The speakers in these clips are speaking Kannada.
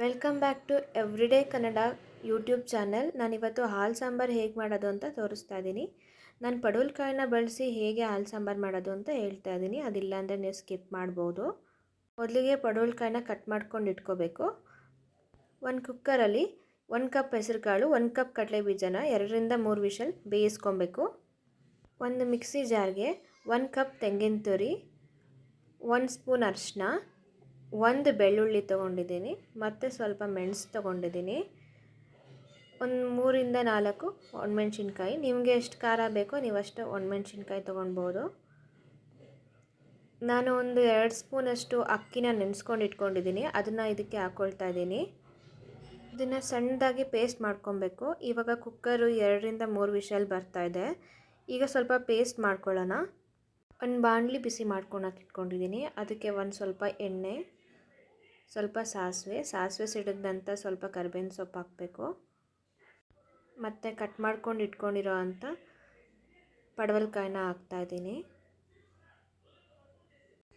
Welcome back to everyday Kannada YouTube channel. ನಾನಿವತ್ತು ಹಾಲು ಸಾಂಬಾರು ಹೇಗೆ ಮಾಡೋದು ಅಂತ ತೋರಿಸ್ತಾ ಇದ್ದೀನಿ ನಾನು ಪಡವಲಕಾಯಿನ ಬಳಸಿ ಹೇಗೆ ಹಾಲು ಸಾಂಬಾರು ಮಾಡೋದು ಅಂತ ಹೇಳ್ತಾ ಇದ್ದೀನಿ ಅದಿಲ್ಲ ಅಂದರೆ ನೀವು ಸ್ಕಿಪ್ ಮಾಡ್ಬೋದು. ಮೊದಲಿಗೆ ಪಡವಲಕಾಯಿನ ಕಟ್ ಮಾಡ್ಕೊಂಡು ಇಟ್ಕೋಬೇಕು. ಒಂದು ಕುಕ್ಕರಲ್ಲಿ ಒಂದು ಕಪ್ ಹೆಸರುಕಾಳು, ಒಂದು ಕಪ್ ಕಡಲೆ ಬೀಜನ, ಎರಡರಿಂದ ಮೂರು ವಿಷಲ್ ಬೇಯಿಸ್ಕೊಬೇಕು. ಒಂದು ಮಿಕ್ಸಿ ಜಾರ್ಗೆ ಒಂದು ಕಪ್ ತೆಂಗಿನ ತುರಿ, ಒಂದು ಸ್ಪೂನ್ ಅರಿಶಿನ ಒಂದು ಬೆಳ್ಳುಳ್ಳಿ ತೊಗೊಂಡಿದ್ದೀನಿ, ಮತ್ತು ಸ್ವಲ್ಪ ಮೆಣಸು ತೊಗೊಂಡಿದ್ದೀನಿ. ಒಂದು ಮೂರಿಂದ ನಾಲ್ಕು ಒಣಮೆಣ್ಸಿನ್ಕಾಯಿ. ನಿಮಗೆ ಎಷ್ಟು ಖಾರ ಬೇಕೋ ನೀವು ಅಷ್ಟು ಒಣಮೆಣ್ಸಿನ್ಕಾಯಿ ತೊಗೊಳ್ಬೋದು ನಾನು ಒಂದು ಎರಡು ಸ್ಪೂನಷ್ಟು ಅಕ್ಕಿನ ನೆನೆಸ್ಕೊಂಡು ಇಟ್ಕೊಂಡಿದ್ದೀನಿ, ಅದನ್ನು ಇದಕ್ಕೆ ಹಾಕ್ಕೊಳ್ತಾ ಇದ್ದೀನಿ. ಇದನ್ನು ಸಣ್ಣದಾಗಿ ಪೇಸ್ಟ್ ಮಾಡ್ಕೊಬೇಕು. ಇವಾಗ ಕುಕ್ಕರು ಎರಡರಿಂದ ಮೂರು ವಿಷಲ್ ಬರ್ತಾ ಇದೆ. ಈಗ ಸ್ವಲ್ಪ ಪೇಸ್ಟ್ ಮಾಡ್ಕೊಳ್ಳೋಣ. ಒಂದು ಬಾಣಲಿ ಬಿಸಿ ಮಾಡ್ಕೊಳಕ್ಕೆ ಇಟ್ಕೊಂಡಿದ್ದೀನಿ, ಅದಕ್ಕೆ ಒಂದು ಸ್ವಲ್ಪ ಎಣ್ಣೆ. ಸ್ವಲ್ಪ ಸಾಸಿವೆ ಸಾಸಿವೆ ಸಿಡಿದಂಥ ಸ್ವಲ್ಪ ಕರ್ಬೇವಿನ ಸೊಪ್ಪು ಹಾಕಬೇಕು. ಮತ್ತು ಕಟ್ ಮಾಡ್ಕೊಂಡು ಇಟ್ಕೊಂಡಿರೋ ಅಂಥ ಪಡವಲ್ಕಾಯಿನ ಹಾಕ್ತಾಯಿದ್ದೀನಿ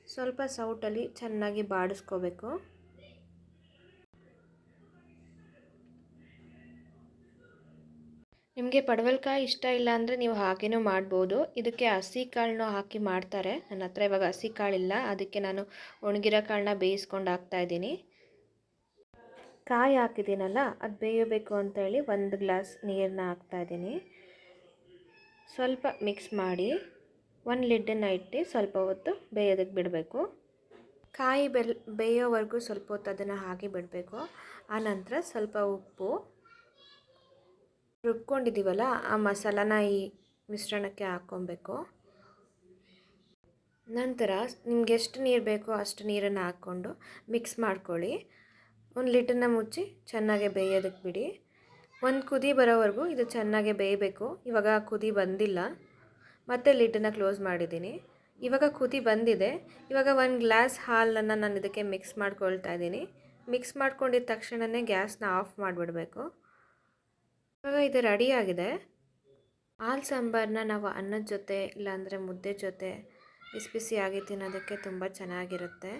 ಸ್ವಲ್ಪ ಸೌಟಲ್ಲಿ ಚೆನ್ನಾಗಿ ಬಾಡಿಸ್ಕೋಬೇಕು. ನಿಮಗೆ ಪಡವಲ್ಕಾಯಿ ಇಷ್ಟ ಇಲ್ಲ ಅಂದರೆ ನೀವು ಹಾಗೇನೂ ಮಾಡ್ಬೋದು. ಇದಕ್ಕೆ ಹಸಿ ಕಾಳನ್ನೂ ಹಾಕಿ ಮಾಡ್ತಾರೆ. ನನ್ನ ಹತ್ರ ಇವಾಗ ಹಸಿ ಕಾಳಿಲ್ಲ ಅದಕ್ಕೆ ನಾನು ಒಣಗಿರೋ ಕಾಳನ್ನ ಬೇಯಿಸ್ಕೊಂಡು ಹಾಕ್ತಾಯಿದ್ದೀನಿ ಕಾಯಿ ಹಾಕಿದ್ದೀನಲ್ಲ, ಅದು ಬೇಯಬೇಕು ಅಂತೇಳಿ ಒಂದು ಗ್ಲಾಸ್ ನೀರನ್ನ ಹಾಕ್ತಾಯಿದ್ದೀನಿ ಸ್ವಲ್ಪ ಮಿಕ್ಸ್ ಮಾಡಿ ಒಂದು ಲಿಡ್ಡನ್ನು ಇಟ್ಟು ಸ್ವಲ್ಪ ಹೊತ್ತು ಬೇಯೋದಕ್ಕೆ ಬಿಡಬೇಕು. ಕಾಯಿ ಬೆಲ್, ಬೇಯೋವರೆಗೂ ಸ್ವಲ್ಪ ಹೊತ್ತು ಅದನ್ನು ಹಾಕಿ ಬಿಡಬೇಕು. ಆನಂತರ ಸ್ವಲ್ಪ ಉಪ್ಪು ರುಬ್ಕೊಂಡಿದ್ದೀವಲ್ಲ ಆ ಮಸಾಲಾನ ಈ ಮಿಶ್ರಣಕ್ಕೆ ಹಾಕ್ಕೊಬೇಕು. ನಂತರ ನಿಮ್ಗೆ ಎಷ್ಟು ನೀರು ಬೇಕೋ ಅಷ್ಟು ನೀರನ್ನು ಹಾಕ್ಕೊಂಡು ಮಿಕ್ಸ್ ಮಾಡ್ಕೊಳ್ಳಿ. ಒಂದು ಲೀಟರ್ನ ಮುಚ್ಚಿ ಚೆನ್ನಾಗೆ ಬೇಯೋದಕ್ಕೆ ಬಿಡಿ. ಒಂದು ಕುದಿ ಬರೋವರೆಗೂ ಇದು ಚೆನ್ನಾಗೆ ಬೇಯಬೇಕು. ಇವಾಗ ಕುದಿ ಬಂದಿಲ್ಲ. ಮತ್ತೆ ಲಿಡ್ಡನ್ನು ಕ್ಲೋಸ್ ಮಾಡಿದ್ದೀನಿ. ಇವಾಗ ಕುದಿ ಬಂದಿದೆ. ಇವಾಗ ಒಂದು ಗ್ಲಾಸ್ ಹಾಲನ್ನು ನಾನು ಇದಕ್ಕೆ ಮಿಕ್ಸ್ ಮಾಡ್ಕೊಳ್ತಾ ಇದ್ದೀನಿ. ಮಿಕ್ಸ್ ಮಾಡ್ಕೊಂಡಿದ್ದ ತಕ್ಷಣವೇ ಗ್ಯಾಸ್ನ ಆಫ್ ಮಾಡಿಬಿಡಬೇಕು. ಇವಾಗ ಇದು ರೆಡಿಯಾಗಿದೆ ಹಾಲು ಸಾಂಬಾರನ್ನ ನಾವು ಅನ್ನದ ಜೊತೆ ಇಲ್ಲಾಂದರೆ ಮುದ್ದೆ ಜೊತೆ ಬಿಸಿ ಬಿಸಿಯಾಗಿ ತಿನ್ನೋದಕ್ಕೆ ತುಂಬ ಚೆನ್ನಾಗಿರುತ್ತೆ.